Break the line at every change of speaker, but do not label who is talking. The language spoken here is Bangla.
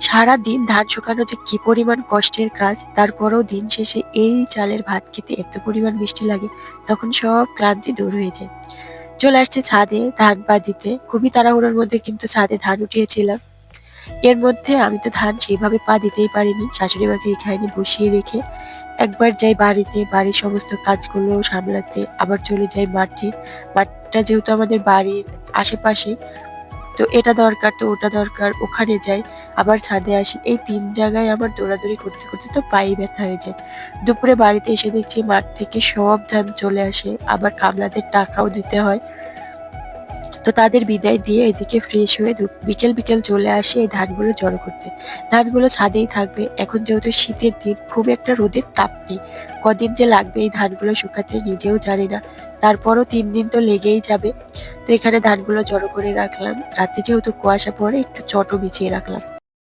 সারা দিন ধান শুকানো যে কি পরিমাণ কষ্টের কাজ, তারপরেও দিন শেষে এই চালের ভাত খেতে এত পরিমাণ মিষ্টি লাগে, তখন সব ক্লান্তি দূর হয়ে যায়। চলে আসছে ছাদে ধান পা দিতে। খুবই তাড়াহুড়োর মধ্যে কিন্তু ছাদে ধান উঠিয়েছিলাম। এর মধ্যে আমি তো ধান সেইভাবে পা দিতেই পারিনি। শাশুড়ি মাকে এখানে বসিয়ে রেখে একবার যাই বাড়িতে, বাড়ির সমস্ত কাজগুলো সামলাতে, আবার চলে যাই মাঠে। মাঠটা যেহেতু আমাদের বাড়ির আশেপাশে তো এটা দরকার, তো ওটা দরকার, ওখানে যাই, আবার ছাদে আসি। এই তিন জায়গায় আমার দৌড়াদৌড়ি করতে করতে তো পায়ে ব্যথা হয়ে যায়। দুপুরে বাড়িতে এসে দেখছি মাঠ থেকে সব ধান চলে আসে, আবার কামলাদের টাকাও দিতে হয়। তো তাদের বিদায় দিয়ে এদিকে ফ্রেশ হয়ে বিকেল বিকেল চলে আসে এই ধানগুলো জড়ো করতে। ধানগুলো ছাদেই থাকবে। এখন যেহেতু শীতের দিন, খুব একটা রোদের তাপ নেই। কদিন যে লাগবে এই ধানগুলো শুকাতে নিজেও জানি না। তারপরও তিন দিন তো লেগেই যাবে। তো এখানে ধানগুলো জড়ো করে রাখলাম। রাতে যেহেতু কুয়াশা পড়ে, একটু চটও বিছিয়ে রাখলাম।